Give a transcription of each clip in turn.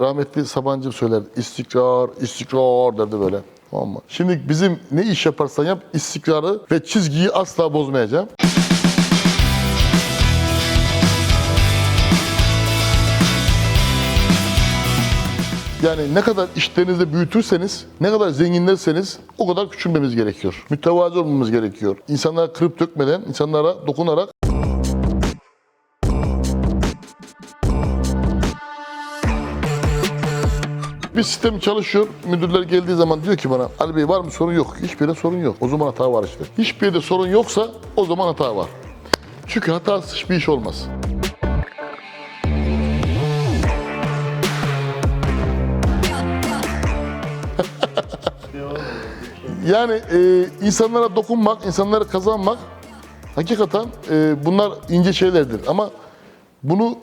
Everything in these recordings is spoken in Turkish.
rahmetli Sabancı söylerdi. İstikrar, istikrar derdi böyle. Tamam mı? Şimdi bizim ne iş yaparsan yap istikrarı ve çizgiyi asla bozmayacağım. Yani ne kadar işlerinizi büyütürseniz, ne kadar zenginlerseniz o kadar küçülmemiz gerekiyor. Mütevazı olmamız gerekiyor. İnsanlara kırıp dökmeden, insanlara dokunarak Bir sistem çalışıyor. Müdürler geldiği zaman diyor ki bana Ali Bey var mı sorun yok. Hiçbir yerde sorun yok. O zaman hata var işte. Hiçbir yerde sorun yoksa o zaman hata var. Çünkü hatasız hiçbir iş olmaz. Yani e, insanlara dokunmak, insanlara kazanmak hakikaten e, bunlar ince şeylerdir. Ama bunu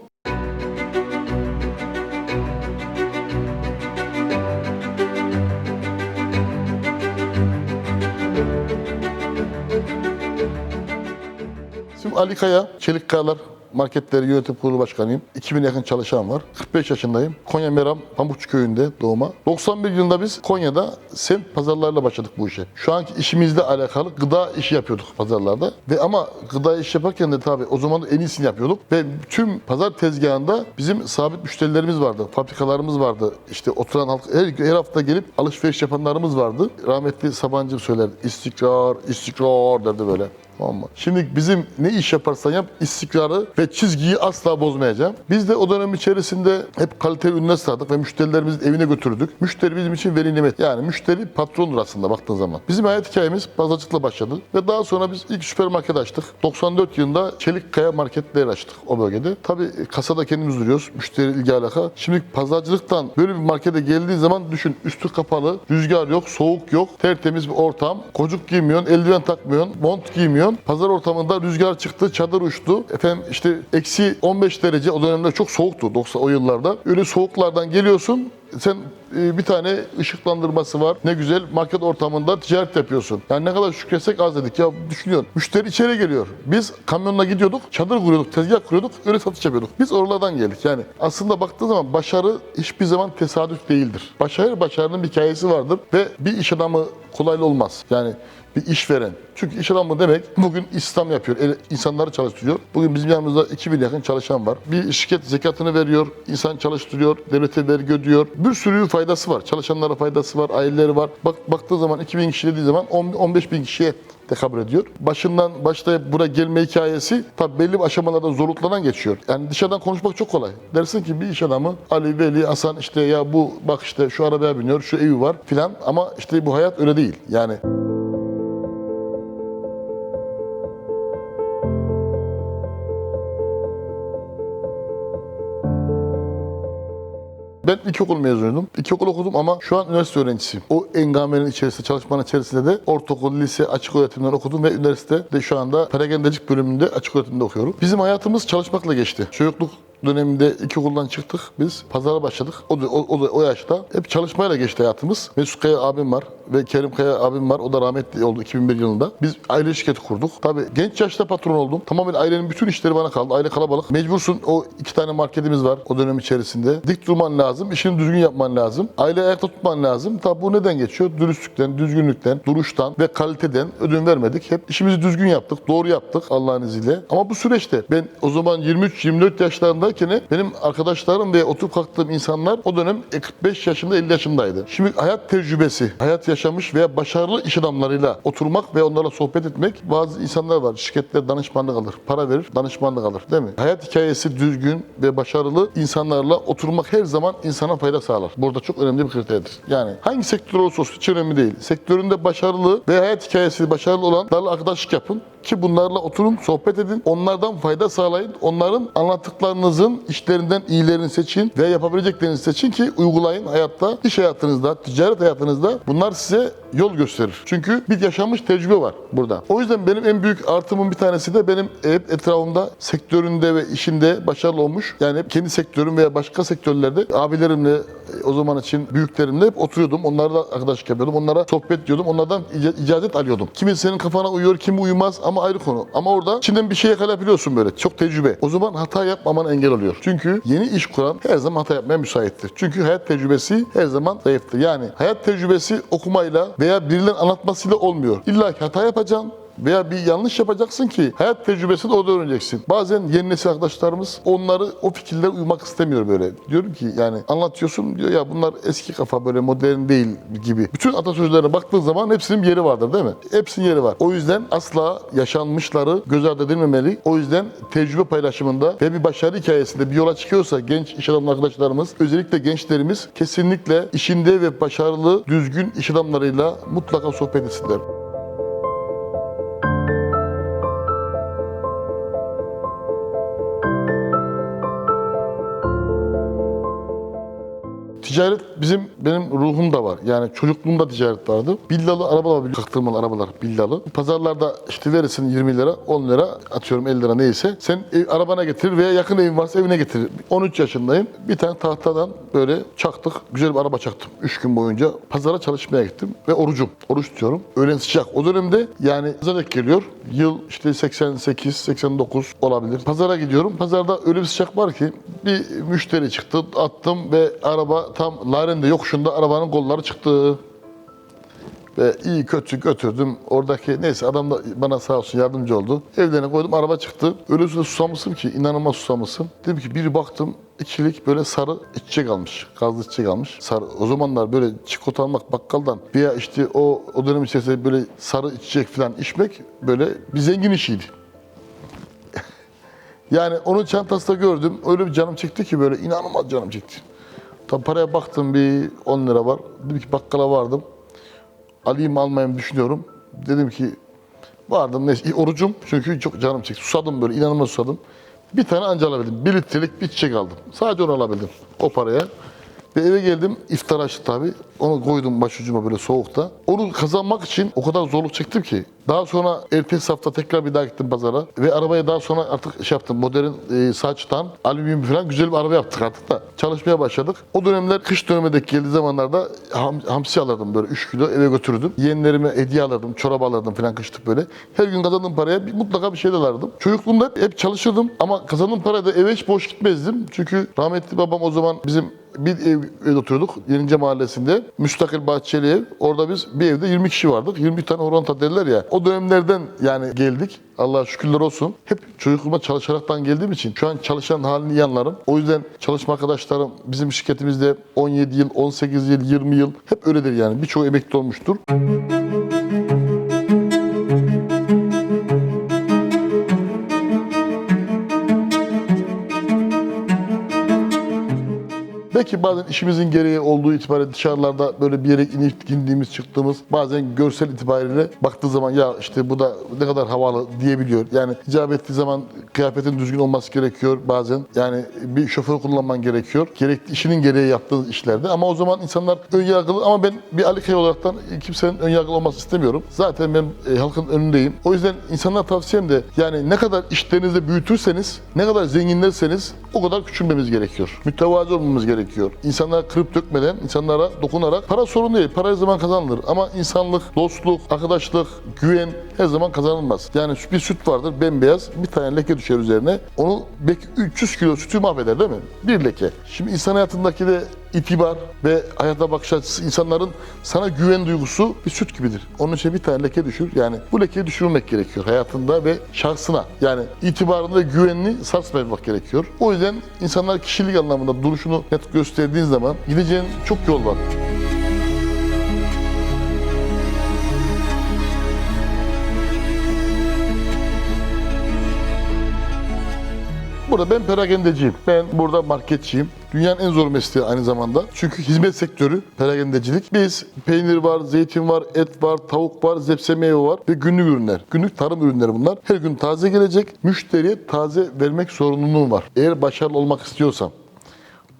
Ali Kaya, Çelik Kayalar Marketleri Yönetim Kurulu Başkanıyım. 2000 yakın çalışan var. 45 yaşındayım. Konya Meram, Pamukçu Köyü'nde doğma. 91 yılında biz Konya'da semt pazarlarla başladık bu işe. Şu anki işimizle alakalı gıda işi yapıyorduk pazarlarda. Ve ama gıda işi yaparken de tabii o zaman en iyisini yapıyorduk. Ve tüm pazar tezgahında bizim sabit müşterilerimiz vardı. Fabrikalarımız vardı. İşte oturan halk her, her hafta gelip alışveriş yapanlarımız vardı. Rahmetli Sabancı söylerdi. İstikrar, istikrar derdi böyle. Tamam mı? Şimdi bizim ne iş yaparsan yap istikrarı ve çizgiyi asla bozmayacağım. Biz de o dönem içerisinde hep kaliteli ürünler sattık ve müşterilerimizin evine götürdük. Müşteri bizim için veli nimet. Yani müşteri patrondur aslında baktığın zaman. Bizim hayat hikayemiz pazarcılıkla başladı ve daha sonra biz ilk süpermarket açtık. 94 yılında Çelik Kaya marketleri açtık o bölgede. Tabii kasada kendimiz duruyoruz. Müşteri ilgi alaka. Şimdi pazarcılıktan böyle bir markete geldiği zaman düşün üstü kapalı, rüzgar yok, soğuk yok, tertemiz bir ortam. Kocuk giymiyorsun, eldiven takmıyorsun, mont giymiyorsun. Pazar ortamında rüzgar çıktı, çadır uçtu. Efendim işte eksi 15 derece o dönemde çok soğuktu 90 o yıllarda. Öyle soğuklardan geliyorsun sen e, bir tane ışıklandırması var. Ne güzel market ortamında ticaret yapıyorsun. Yani ne kadar şükretsek az dedik ya düşünüyorsun. Müşteri içeri geliyor. Biz kamyonla gidiyorduk, çadır kuruyorduk, tezgah kuruyorduk, öyle satış yapıyorduk. Biz oralardan geldik. Yani aslında baktığın zaman başarı hiçbir zaman tesadüf değildir. Başarı başarının bir hikayesi vardır ve bir iş adamı kolaylı olmaz. Yani bir işveren. Çünkü iş adamı demek bugün İslam yapıyor, insanları çalıştırıyor. Bugün bizim yanımızda 2000 yakın çalışan var. Bir şirket zekatını veriyor, insan çalıştırıyor, devlete vergi ödüyor. Bir sürü faydası var. Çalışanlara faydası var, aileleri var. Bak baktığı zaman 2000 kişi dediği zaman 10 15 bin kişiye tekabül ediyor. Başından başlayıp buraya gelme hikayesi tabi belli aşamalarda zorluklardan geçiyor. Yani dışarıdan konuşmak çok kolay. Dersin ki bir iş adamı Ali, Veli, Hasan işte ya bu bak işte şu arabaya biniyor, şu evi var filan ama işte bu hayat öyle değil. Yani Ben ilkokul mezunuydum. İlkokul okudum ama şu an üniversite öğrencisiyim. O engamenin içerisinde, çalışmanın içerisinde de ortaokul, lise, açık öğretimler okudum ve üniversitede şu anda perakendecilik bölümünde açık öğretimde okuyorum. Bizim hayatımız çalışmakla geçti. Çocukluk döneminde ilkokuldan çıktık biz. Pazara başladık. O, o, o, o yaşta. Hep çalışmayla geçti hayatımız. Mesut Kaya abim var ve Kerim Kaya abim var. O da rahmetli oldu 2001 yılında. Biz aile şirketi kurduk. Tabii genç yaşta patron oldum. Tamamen ailenin bütün işleri bana kaldı. Aile kalabalık. Mecbursun o iki tane marketimiz var o dönem içerisinde. Dik durman lazım. işini düzgün yapman lazım. Aile ayakta tutman lazım. Tabii bu neden geçiyor? Dürüstlükten, düzgünlükten, duruştan ve kaliteden ödün vermedik. Hep işimizi düzgün yaptık. Doğru yaptık Allah'ın izniyle. Ama bu süreçte ben o zaman 23-24 yaşlarındayken benim arkadaşlarım ve oturup kalktığım insanlar o dönem 45 yaşında 50 yaşındaydı. Şimdi hayat tecrübesi, hayat yaşamış veya başarılı iş adamlarıyla oturmak ve onlarla sohbet etmek bazı insanlar var. Şirketler danışmanlık alır. Para verir, danışmanlık alır. Değil mi? Hayat hikayesi düzgün ve başarılı insanlarla oturmak her zaman insana fayda sağlar. Burada çok önemli bir kriterdir. Yani hangi sektör olursa olsun hiç önemli değil. Sektöründe başarılı ve hayat hikayesi başarılı olanlarla arkadaşlık yapın ki bunlarla oturun, sohbet edin. Onlardan fayda sağlayın. Onların anlattıklarınızın işlerinden iyilerini seçin ve yapabileceklerini seçin ki uygulayın hayatta, iş hayatınızda, ticaret hayatınızda. Bunlar size yol gösterir. Çünkü bir yaşanmış tecrübe var burada. O yüzden benim en büyük artımın bir tanesi de benim hep etrafımda sektöründe ve işinde başarılı olmuş. Yani hep kendi sektörüm veya başka sektörlerde abilerimle, e, o zaman için büyüklerimle hep oturuyordum. Onlarla arkadaşlık yapıyordum. Onlara sohbet diyordum. Onlardan ica- icazet alıyordum. Kimi senin kafana uyuyor, kimi uymaz ama ayrı konu. Ama orada içinden bir şey yakalayabiliyorsun böyle. Çok tecrübe. O zaman hata yapmaman engel oluyor. Çünkü yeni iş kuran her zaman hata yapmaya müsaittir. Çünkü hayat tecrübesi her zaman zayıftır. Yani hayat tecrübesi okumayla veya birilerinin anlatmasıyla olmuyor. İlla ki hata yapacaksın veya bir yanlış yapacaksın ki hayat tecrübesini orada öğreneceksin. Bazen yeni nesil arkadaşlarımız onları o fikirlere uymak istemiyor böyle. Diyorum ki yani anlatıyorsun diyor ya bunlar eski kafa böyle modern değil gibi. Bütün atasözlerine baktığın zaman hepsinin yeri vardır değil mi? Hepsinin yeri var. O yüzden asla yaşanmışları göz ardı edilmemeli. O yüzden tecrübe paylaşımında ve bir başarı hikayesinde bir yola çıkıyorsa genç iş adamı arkadaşlarımız özellikle gençlerimiz kesinlikle işinde ve başarılı düzgün iş adamlarıyla mutlaka sohbet etsinler. Ticaret bizim benim ruhumda var. Yani çocukluğumda ticaret vardı. Billalı arabalar, biliyor- kaktırmalı arabalar billalı. Pazarlarda işte verirsin 20 lira, 10 lira, atıyorum 50 lira neyse. Sen ev- arabana getirir veya yakın evin varsa evine getirir. 13 yaşındayım. Bir tane tahtadan böyle çaktık. Güzel bir araba çaktım. 3 gün boyunca pazara çalışmaya gittim ve orucum. Oruç tutuyorum. Öğlen sıcak. O dönemde yani denk geliyor. Yıl işte 88, 89 olabilir. Pazara gidiyorum. Pazarda öyle bir sıcak var ki bir müşteri çıktı. Attım ve araba tam Laren'de yokuşunda arabanın kolları çıktı. Ve iyi kötü götürdüm. Oradaki neyse adam da bana sağ olsun yardımcı oldu. Evlerine koydum araba çıktı. Öyle üstüne susamışım ki inanılmaz susamışım. Dedim ki bir baktım ikilik böyle sarı içecek almış. Gazlı içecek almış. Sarı. O zamanlar böyle çikolata almak bakkaldan veya işte o, o dönem içerisinde böyle sarı içecek falan içmek böyle bir zengin işiydi. Yani onun çantasında gördüm. Öyle bir canım çekti ki böyle inanılmaz canım çekti. Tam paraya baktım bir 10 lira var. Dedim ki bakkala vardım. Alayım almayayım düşünüyorum. Dedim ki vardım neyse orucum çünkü çok canım çekti. Susadım böyle inanılmaz susadım. Bir tane anca alabildim. Bir litrelik bir çiçek aldım. Sadece onu alabildim o paraya. Ve eve geldim iftar açtı tabii. Onu koydum başucuma böyle soğukta. Onu kazanmak için o kadar zorluk çektim ki. Daha sonra ertesi hafta tekrar bir daha gittim pazara. Ve arabaya daha sonra artık şey yaptım. Modern e, saçtan, alüminyum falan güzel bir araba yaptık artık da. Çalışmaya başladık. O dönemler kış dönemine denk geldiği zamanlarda ham, hamsi alırdım böyle 3 kilo eve götürürdüm. Yeğenlerime hediye alırdım, çorap alırdım falan kışlık böyle. Her gün kazandığım paraya bir, mutlaka bir şey de alırdım. Çocukluğumda hep, hep çalışırdım ama kazandığım parayla da eve hiç boş gitmezdim. Çünkü rahmetli babam o zaman bizim bir ev, evde oturuyorduk. Yenice Mahallesi'nde. Müstakil bahçeli ev. Orada biz bir evde 20 kişi vardık. 20 tane oranta derler ya. Dönemlerden yani geldik. Allah'a şükürler olsun. Hep çocukluğuma çalışaraktan geldiğim için şu an çalışan halini iyi anlarım. O yüzden çalışma arkadaşlarım bizim şirketimizde 17 yıl, 18 yıl, 20 yıl hep öyledir yani. Birçoğu emekli olmuştur. Belki bazen işimizin gereği olduğu itibariyle dışarılarda böyle bir yere inip indiğimiz çıktığımız bazen görsel itibariyle baktığı zaman ya işte bu da ne kadar havalı diyebiliyor. Yani icap ettiği zaman kıyafetin düzgün olması gerekiyor bazen. Yani bir şoför kullanman gerekiyor. Gerekli işinin gereği yaptığın işlerde ama o zaman insanlar ön yargılı ama ben bir Ali Kaya olaraktan kimsenin ön yargılı olması istemiyorum. Zaten ben e, halkın önündeyim. O yüzden insanlara tavsiyem de yani ne kadar işlerinizi büyütürseniz, ne kadar zenginlerseniz o kadar küçülmemiz gerekiyor. Mütevazi olmamız gerekiyor. İnsanlara kırıp dökmeden, insanlara dokunarak para sorun değil. Para her zaman kazanılır. Ama insanlık, dostluk, arkadaşlık, güven her zaman kazanılmaz. Yani bir süt vardır bembeyaz. Bir tane leke düşer üzerine. Onu belki 300 kilo sütü mahveder değil mi? Bir leke. Şimdi insan hayatındaki de itibar ve hayata bakış açısı insanların sana güven duygusu bir süt gibidir. Onun için bir tane leke düşür. Yani bu lekeyi düşürmek gerekiyor hayatında ve şahsına. Yani itibarını ve güvenini sarsmamak gerekiyor. O yüzden insanlar kişilik anlamında duruşunu net gösterdiğin zaman gideceğin çok yol var. Burada ben perakendeciyim. Ben burada marketçiyim. Dünyanın en zor mesleği aynı zamanda. Çünkü hizmet sektörü, perakendecilik. Biz peynir var, zeytin var, et var, tavuk var, zepse meyve var ve günlük ürünler. Günlük tarım ürünleri bunlar. Her gün taze gelecek. Müşteriye taze vermek sorumluluğum var. Eğer başarılı olmak istiyorsam.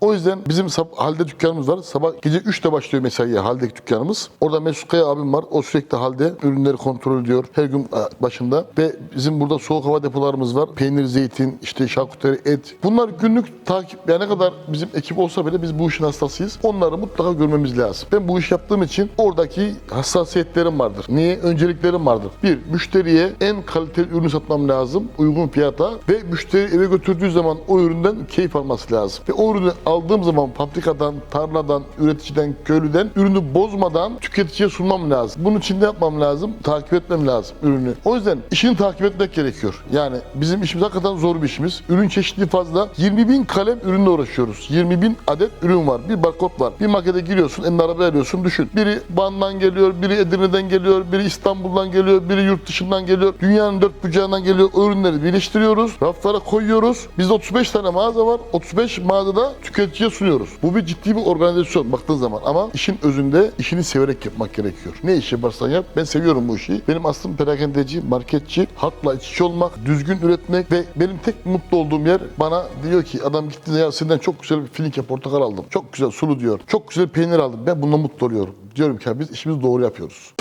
O yüzden bizim halde dükkanımız var. Sabah gece 3'te başlıyor mesaiye haldeki dükkanımız. Orada Mesut Kaya abim var. O sürekli halde ürünleri kontrol ediyor. Her gün e, başında. Ve bizim burada soğuk hava depolarımız var. Peynir, zeytin, işte şarküteri, et. Bunlar günlük takip. Yani ne kadar bizim ekip olsa bile biz bu işin hastasıyız. Onları mutlaka görmemiz lazım. Ben bu iş yaptığım için oradaki hassasiyetlerim vardır. Niye? Önceliklerim vardır. Bir, müşteriye en kaliteli ürünü satmam lazım. Uygun fiyata. Ve müşteri eve götürdüğü zaman o üründen keyif alması lazım. Ve o ürünü aldığım zaman fabrikadan, tarladan, üreticiden, köylüden ürünü bozmadan tüketiciye sunmam lazım. Bunun için ne yapmam lazım? Takip etmem lazım ürünü. O yüzden işini takip etmek gerekiyor. Yani bizim işimiz hakikaten zor bir işimiz. Ürün çeşitliliği fazla. 20 bin kalem ürünle uğraşıyoruz. 20 bin adet ürün var. Bir barkod var. Bir makete giriyorsun, eline araba arıyorsun. Düşün. Biri Van'dan geliyor, biri Edirne'den geliyor, biri İstanbul'dan geliyor, biri yurt dışından geliyor. Dünyanın dört bucağından geliyor. O ürünleri birleştiriyoruz. Raflara koyuyoruz. Bizde 35 tane mağaza var. 35 mağazada tüketiciye sunuyoruz. Bu bir ciddi bir organizasyon baktığın zaman. Ama işin özünde işini severek yapmak gerekiyor. Ne iş yaparsan yap. Ben seviyorum bu işi. Benim aslım perakendeci, marketçi, halkla iç içe olmak, düzgün üretmek ve benim tek mutlu olduğum yer bana diyor ki adam gitti ya senden çok güzel bir filinke portakal aldım. Çok güzel sulu diyor. Çok güzel peynir aldım. Ben bundan mutlu oluyorum. Diyorum ki biz işimizi doğru yapıyoruz.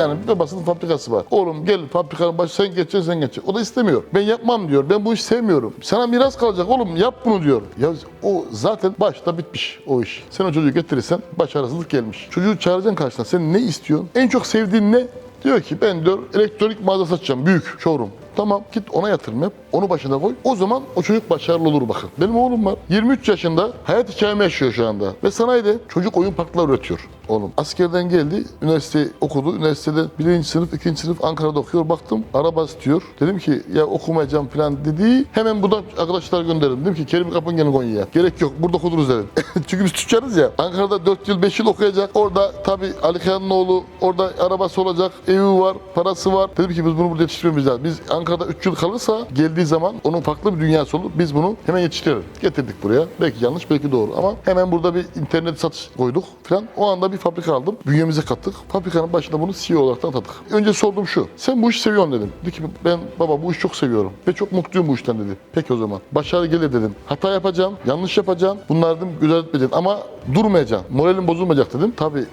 Yani bir babasının fabrikası var. Oğlum gel fabrikanın başı sen geçeceksin sen geçeceksin. O da istemiyor. Ben yapmam diyor. Ben bu işi sevmiyorum. Sana miras kalacak oğlum yap bunu diyor. Ya o zaten başta bitmiş o iş. Sen o çocuğu getirirsen başarısızlık gelmiş. Çocuğu çağıracaksın karşına. Sen ne istiyorsun? En çok sevdiğin ne? Diyor ki ben diyor elektronik mağaza satacağım. Büyük showroom. Tamam git ona yatırım yap. Onu başına koy. O zaman o çocuk başarılı olur bakın. Benim oğlum var. 23 yaşında hayat hikayemi yaşıyor şu anda. Ve sanayide çocuk oyun parkları üretiyor oğlum. Askerden geldi. Üniversite okudu. Üniversitede birinci sınıf, ikinci sınıf Ankara'da okuyor. Baktım araba istiyor. Dedim ki ya okumayacağım falan dedi. Hemen buradan arkadaşlar gönderdim. Dedim ki Kerim kapın gelin Konya'ya. Gerek yok. Burada okudunuz dedim. Çünkü biz tüccarız ya. Ankara'da 4 yıl 5 yıl okuyacak. Orada tabii Ali Kaya'nın oğlu orada arabası olacak. Evi var. Parası var. Dedim ki biz bunu burada yetiştirmemiz lazım. Biz Ankara'da 3 yıl kalırsa geldiği zaman onun farklı bir dünyası olur. Biz bunu hemen yetiştirelim. Getirdik buraya. Belki yanlış belki doğru ama hemen burada bir internet satış koyduk falan. O anda bir fabrika aldım. Bünyemize kattık. Fabrikanın başında bunu CEO olarak atadık. Önce sorduğum şu. Sen bu işi seviyorsun dedim. Dedi ki ben baba bu işi çok seviyorum. Ve çok mutluyum bu işten dedi. Peki o zaman. Başarı gelir dedim. Hata yapacağım. Yanlış yapacağım. Bunları dedim güzel etmeyeceksin. Ama durmayacaksın. Moralin bozulmayacak dedim. Tabii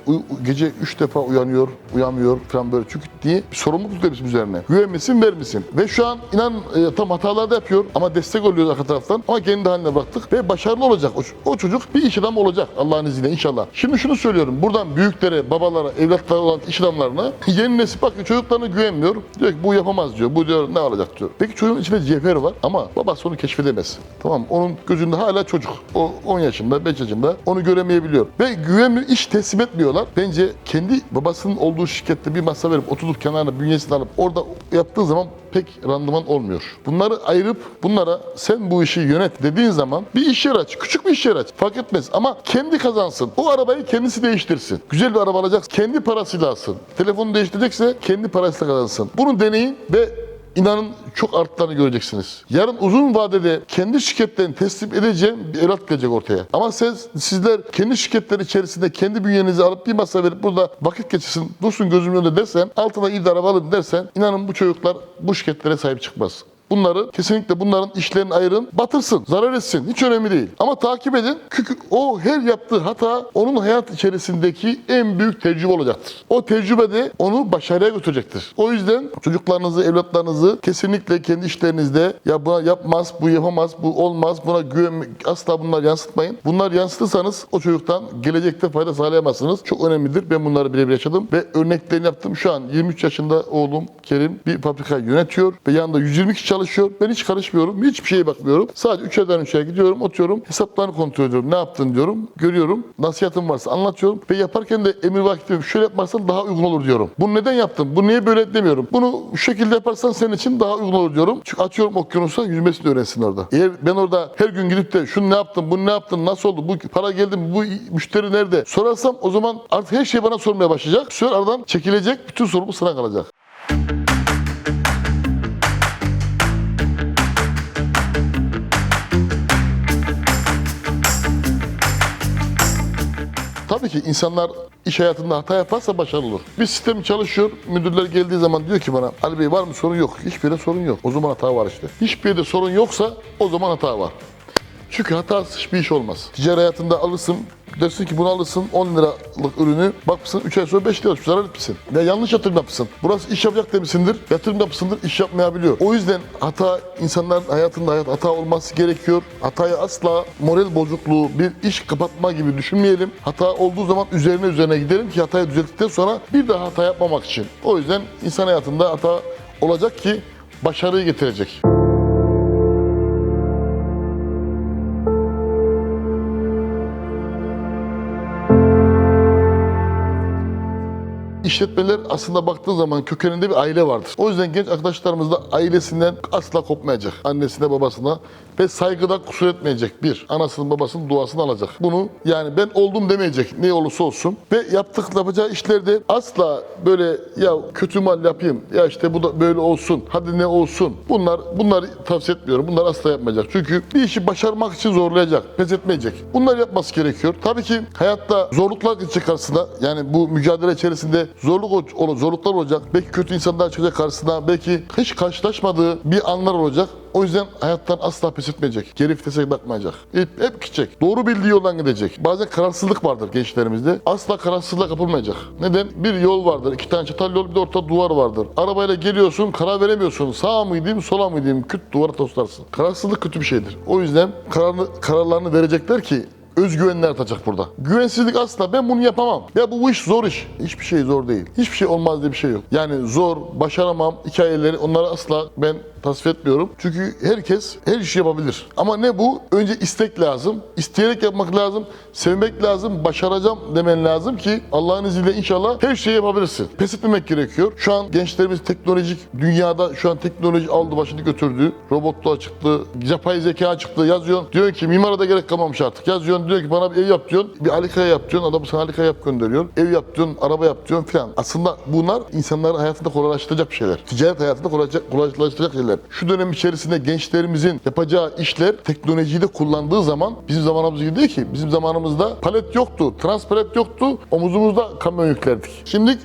gece 3 defa uyanıyor, uyanmıyor falan böyle. Çünkü niye? Bir sorumluluk yüklüyor bizim üzerine. Güven misin, ver misin? Ve şu an inan e, tam hatalar da yapıyor ama destek oluyoruz arka taraftan. Ama kendi haline bıraktık ve başarılı olacak. O, o çocuk bir iş adamı olacak Allah'ın izniyle inşallah. Şimdi şunu söylüyorum. Buradan büyüklere, babalara, evlatları olan iş adamlarına yeni nesil bak çocuklarına güvenmiyor. Diyor ki bu yapamaz diyor. Bu diyor ne olacak diyor. Peki çocuğun içinde cevher var ama babası onu keşfedemez. Tamam? Onun gözünde hala çocuk. O 10 yaşında, 5 yaşında onu göremeyebiliyor. Ve güvenli iş teslim etmiyorlar. Bence kendi babasının olduğu şirkette bir masa verip oturup kenarına bünyesini alıp orada yaptığı zaman pek randıman olmuyor. Bunları ayırıp bunlara sen bu işi yönet dediğin zaman bir iş yer aç. Küçük bir iş yer aç. Fark etmez ama kendi kazansın. O arabayı kendisi değiştirsin. Güzel bir araba alacak. Kendi parasıyla alsın. Telefonu değiştirecekse kendi parasıyla kazansın. Bunu deneyin ve İnanın çok artlarını göreceksiniz. Yarın uzun vadede kendi şirketlerini teslim edeceğim bir evlat gelecek ortaya. Ama siz, sizler kendi şirketler içerisinde kendi bünyenizi alıp bir masa verip burada vakit geçirsin, dursun gözümün önünde dersen, altına araba alın dersen, inanın bu çocuklar bu şirketlere sahip çıkmaz. Bunları kesinlikle bunların işlerini ayırın, batırsın, zarar etsin. Hiç önemli değil. Ama takip edin. Çünkü o her yaptığı hata onun hayat içerisindeki en büyük tecrübe olacaktır. O tecrübe de onu başarıya götürecektir. O yüzden çocuklarınızı, evlatlarınızı kesinlikle kendi işlerinizde ya buna yapmaz, bu yapamaz, bu olmaz, buna güven asla bunlar yansıtmayın. Bunlar yansıtırsanız o çocuktan gelecekte fayda sağlayamazsınız. Çok önemlidir. Ben bunları birebir yaşadım ve örneklerini yaptım. Şu an 23 yaşında oğlum Kerim bir fabrika yönetiyor ve yanında 120 kişi çalışıyor. Ben hiç karışmıyorum. Hiçbir şeye bakmıyorum. Sadece üçerden üçe gidiyorum, oturuyorum. Hesaplarını kontrol ediyorum. Ne yaptın diyorum. Görüyorum. Nasihatım varsa anlatıyorum. Ve yaparken de emir veriyorum. Şöyle yapmazsan daha uygun olur diyorum. Bunu neden yaptın? Bu niye böyle demiyorum. Bunu şu şekilde yaparsan senin için daha uygun olur diyorum. Çünkü atıyorum okyanusa yüzmesini öğrensin orada. Eğer ben orada her gün gidip de şunu ne yaptın, bunu ne yaptın, nasıl oldu, bu para geldi mi, bu müşteri nerede sorarsam o zaman artık her şey bana sormaya başlayacak. Süre aradan çekilecek. Bütün sorumluluk sana kalacak. Tabii ki insanlar iş hayatında hata yaparsa başarılı olur. Bir sistem çalışıyor, müdürler geldiği zaman diyor ki bana Ali Bey var mı sorun yok. Hiçbir yerde sorun yok. O zaman hata var işte. Hiçbir yerde sorun yoksa o zaman hata var. Çünkü hatasız hiçbir iş olmaz. Ticari hayatında alırsın, dersin ki bunu alırsın 10 liralık ürünü, bakmışsın 3 ay sonra 5 lira zarar etmişsin. Ya yanlış yatırım yapmışsın. Burası iş yapacak demişsindir, yatırım yapmışsındır, iş yapmayabiliyor. O yüzden hata, insanların hayatında hayat hata olması gerekiyor. Hatayı asla moral bozukluğu, bir iş kapatma gibi düşünmeyelim. Hata olduğu zaman üzerine üzerine gidelim ki hatayı düzelttikten sonra bir daha hata yapmamak için. O yüzden insan hayatında hata olacak ki başarıyı getirecek. İşletmeler aslında baktığı zaman kökeninde bir aile vardır. O yüzden genç arkadaşlarımız da ailesinden asla kopmayacak. Annesine babasına ve saygıda kusur etmeyecek. Bir, anasının babasının duasını alacak. Bunu yani ben oldum demeyecek ne olursa olsun. Ve yaptık yapacağı işlerde asla böyle ya kötü mal yapayım ya işte bu da böyle olsun hadi ne olsun. Bunlar bunları tavsiye etmiyorum. Bunlar asla yapmayacak. Çünkü bir işi başarmak için zorlayacak, pes etmeyecek. Bunlar yapması gerekiyor. Tabii ki hayatta zorluklar karşısında. Yani bu mücadele içerisinde zorluk zorluklar olacak. Belki kötü insanlar çıkacak karşısına. Belki hiç karşılaşmadığı bir anlar olacak. O yüzden hayattan asla pes etmeyecek. Geri vitese bakmayacak. Hep, hep gidecek. Doğru bildiği yoldan gidecek. Bazen kararsızlık vardır gençlerimizde. Asla kararsızlığa kapılmayacak. Neden? Bir yol vardır. iki tane çatal yol bir de orta duvar vardır. Arabayla geliyorsun karar veremiyorsun. Sağa mı gideyim sola mı gideyim? Küt duvara toslarsın. Kararsızlık kötü bir şeydir. O yüzden kararını, kararlarını verecekler ki özgüvenli artacak burada. Güvensizlik asla ben bunu yapamam. Ya bu, iş zor iş. Hiçbir şey zor değil. Hiçbir şey olmaz diye bir şey yok. Yani zor, başaramam hikayeleri onları asla ben tasvip etmiyorum. Çünkü herkes her işi yapabilir. Ama ne bu? Önce istek lazım. İsteyerek yapmak lazım. Sevmek lazım. Başaracağım demen lazım ki Allah'ın izniyle inşallah her şeyi yapabilirsin. Pes etmemek gerekiyor. Şu an gençlerimiz teknolojik dünyada şu an teknoloji aldı başını götürdü. Robotluğa çıktı. Yapay zeka çıktı. Yazıyorsun. Diyor ki mimara da gerek kalmamış artık. Yazıyorsun diyor ki bana bir ev yap diyorsun. Bir alikaya yap diyorsun. Adam sana alikaya yap gönderiyor. Ev yap diyorsun. Araba yap diyorsun filan. Aslında bunlar insanların hayatında kolaylaştıracak şeyler. Ticaret hayatında kolaylaştıracak, şeyler. Şu dönem içerisinde gençlerimizin yapacağı işler teknolojiyi de kullandığı zaman bizim zamanımız gibi değil ki. Bizim zamanımızda palet yoktu. Transpalet yoktu. Omuzumuzda kamyon yüklerdik. Şimdi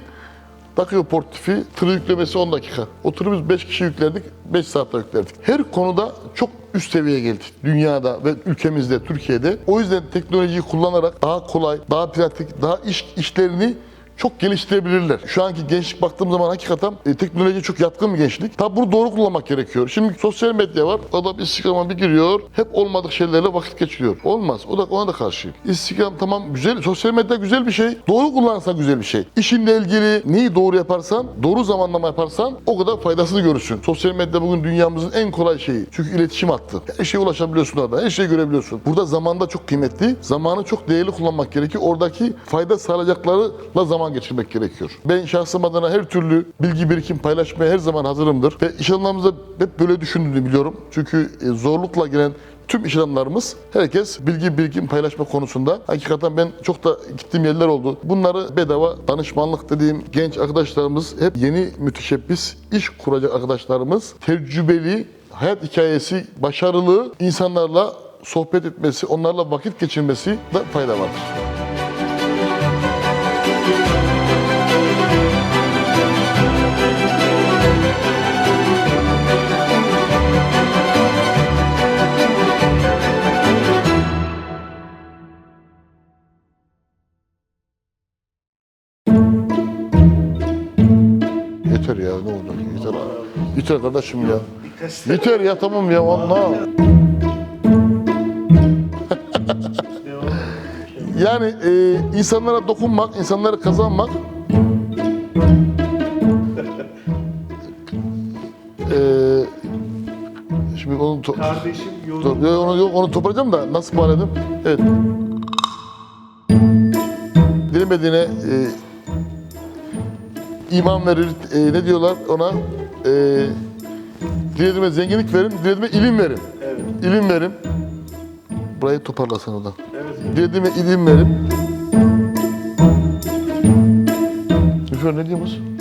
Takıyor portifi, tır yüklemesi 10 dakika. O tırı biz 5 kişi yüklerdik, 5 saatte yüklerdik. Her konuda çok üst seviyeye geldik. Dünyada ve ülkemizde, Türkiye'de. O yüzden teknolojiyi kullanarak daha kolay, daha pratik, daha iş işlerini çok geliştirebilirler. Şu anki gençlik baktığım zaman hakikaten e, teknolojiye çok yatkın bir gençlik. Tabi bunu doğru kullanmak gerekiyor. Şimdi sosyal medya var. Adam Instagram'a bir giriyor. Hep olmadık şeylerle vakit geçiriyor. Olmaz. O da ona da karşıyım. Instagram tamam güzel. Sosyal medya güzel bir şey. Doğru kullanırsan güzel bir şey. İşinle ilgili neyi doğru yaparsan, doğru zamanlama yaparsan o kadar faydasını görürsün. Sosyal medya bugün dünyamızın en kolay şeyi. Çünkü iletişim hattı. Her şeye ulaşabiliyorsun orada. Her şeyi görebiliyorsun. Burada zamanda çok kıymetli. Zamanı çok değerli kullanmak gerekiyor. Oradaki fayda sağlayacaklarıyla zaman geçirmek gerekiyor. Ben şahsım adına her türlü bilgi birikim paylaşmaya her zaman hazırımdır. Ve iş adamlarımızda hep böyle düşündüğünü biliyorum. Çünkü e, zorlukla gelen tüm iş adamlarımız herkes bilgi birikim paylaşma konusunda. Hakikaten ben çok da gittiğim yerler oldu. Bunları bedava danışmanlık dediğim genç arkadaşlarımız hep yeni müteşebbis iş kuracak arkadaşlarımız tecrübeli hayat hikayesi başarılı insanlarla sohbet etmesi, onlarla vakit geçirmesi de fayda vardır. Yeter kardeşim ya. Yeter ya tamam ya Allah. yani e, insanlara dokunmak, insanları kazanmak e, şimdi onu to- Kardeşim yolu Dur, yo, onu, yok, onu toparlayacağım da nasıl bağladım? Evet. Dilemediğine e, iman verir, e, ne diyorlar ona? E, dilediğime zenginlik verin, dilediğime ilim verin. Evet. İlim verin. Burayı toparlasana oradan. Evet. Dilediğime ilim verin. Şöyle ne diyorsunuz?